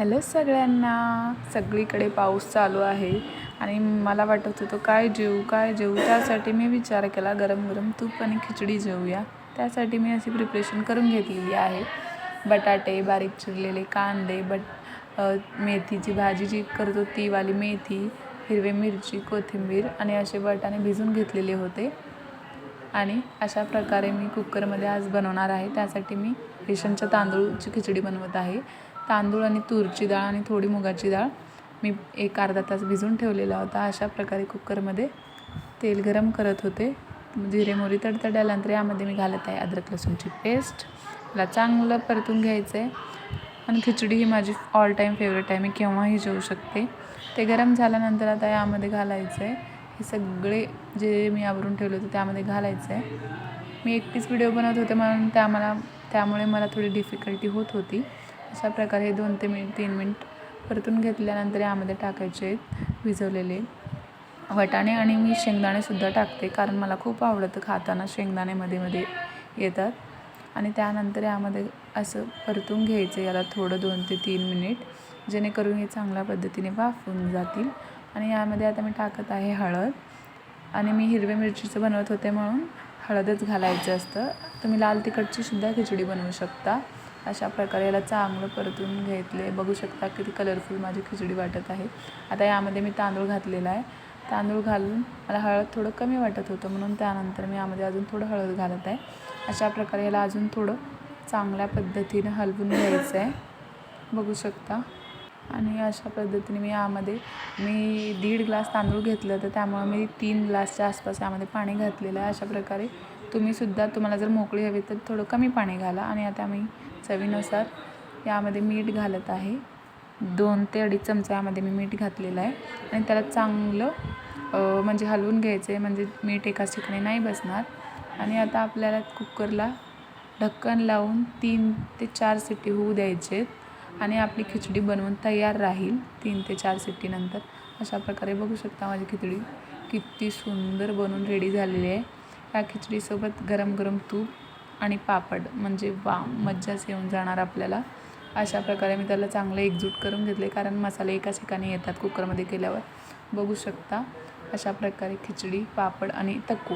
Hello सगळ्यांना. सगळीकडे पाऊस चालू आहे आणि मला वाटत होतं काय जेवू काय जेवू त्यासाठी मी विचार केला गरम गरम तूप आणि खिचडी जेवूया त्यासाठी मी अशी प्रिपरेशन करून घेतलेली आहे. बटाटे बारीक चिरलेले कांदे बट मेथीची भाजी जी करतो तीवाली मेथी हिरवी मिरची कोथिंबीर आणि असे बटाणे भिजून घेतलेले होते. आणि अशा प्रकारे मी कुकरमध्ये आज बनवणार आहे. त्यासाठी मी रेशनच्या तांदूळची खिचडी बनवत आहे. तांदूळ आणि तूरची डाळ आणि थोडी मुगाची डाळ मी एक अर्धा तास भिजून ठेवलेला होता. अशा प्रकारे कुकरमध्ये तेल गरम करत होते. जिरे मोरी तडतडल्यानंतर यामध्ये मी घालत आहे अद्रक लसूणची पेस्ट. मला चांगलं परतून घ्यायचं आहे आणि खिचडी ही माझी ऑल टाईम फेवरेट आहे. मी केव्हाही जेवू शकते? ते गरम झाल्यानंतर आता यामध्ये घालायचं आहे हे सगळे जे मी आवरून ठेवले होते त्यामध्ये घालायचं आहे मी एकटीच व्हिडिओ बनवत होते म्हणून त्या मला त्यामुळे मला थोडी डिफिकल्टी होत होती. अशा प्रकारे हे दोन ते मिनिट तीन मिनिट परतून घेतल्यानंतर यामध्ये टाकायचे आहेत भिजवलेले वटाणे आणि मी शेंगदाणेसुद्धा टाकते कारण मला खूप आवडतं खाताना शेंगदाणे मध्ये मध्ये येतात. आणि त्यानंतर यामध्ये असं परतून घ्यायचं याला थोडं दोन ते तीन मिनिट जेणेकरून हे चांगल्या पद्धतीने वाफून जातील. आणि यामध्ये आता मी टाकत आहे हळद. आणि मी हिरव्या मिरचीचं बनवत होते म्हणून हळदच घालायचं असतं. तुम्ही लाल तिखटची सुद्धा खिचडी बनवू शकता. अशा प्रकारे याला चांगलं परतून घेतले. बघू शकता किती कलरफुल माझी खिचडी वाटत आहे. आता यामध्ये मी तांदूळ घातलेला आहे. तांदूळ घालून मला हळद थोडं कमी वाटत होतं. म्हणून त्यानंतर मी यामध्ये अजून थोडं हळद घालत आहे. अशा प्रकारे याला अजून थोडं चांगल्या पद्धतीनं हलवून घ्यायचं आहे बघू शकता. आणि अशा पद्धतीने मी यामध्ये मी दीड ग्लास तांदूळ घेतलं तर त्यामुळे मी तीन ग्लासच्या आसपास यामध्ये पाणी घातलेलं आहे. अशा प्रकारे तुम्हीसुद्धा तुम्हाला जर मोकळी हवी तर थोडं कमी पाणी घाला आणि आता मी चवीनुसार यामध्ये मीठ घालत आहे. दोन ते अडीच चमचा यामध्ये मी मीठ घातलेलं आहे आणि त्याला चांगलं म्हणजे हलवून घ्यायचं आहे म्हणजे मीठ एकाच ठिकाणी नाही बसणार. आणि आता आपल्याला कुकरला ढक्कन लावून तीन ते चार सिटी होऊ द्यायचे आहेत आणि आपली खिचडी बनवून तयार राहील तीन ते चार सिट्टीनंतर अशा प्रकारे बघू शकता माझी खिचडी किती सुंदर बनवून रेडी झालेली आहे. या खिचडीसोबत गरम गरम तूप आणि पापड म्हणजे वा मज्जाच येऊन जाणार आपल्याला. अशा प्रकारे मी त्याला चांगलं एकजूट करून घेतले कारण मसाले एकाच ठिकाणी येतात कुकरमध्ये केल्यावर. बघू शकता अशा प्रकारे खिचडी पापड आणि तक्कू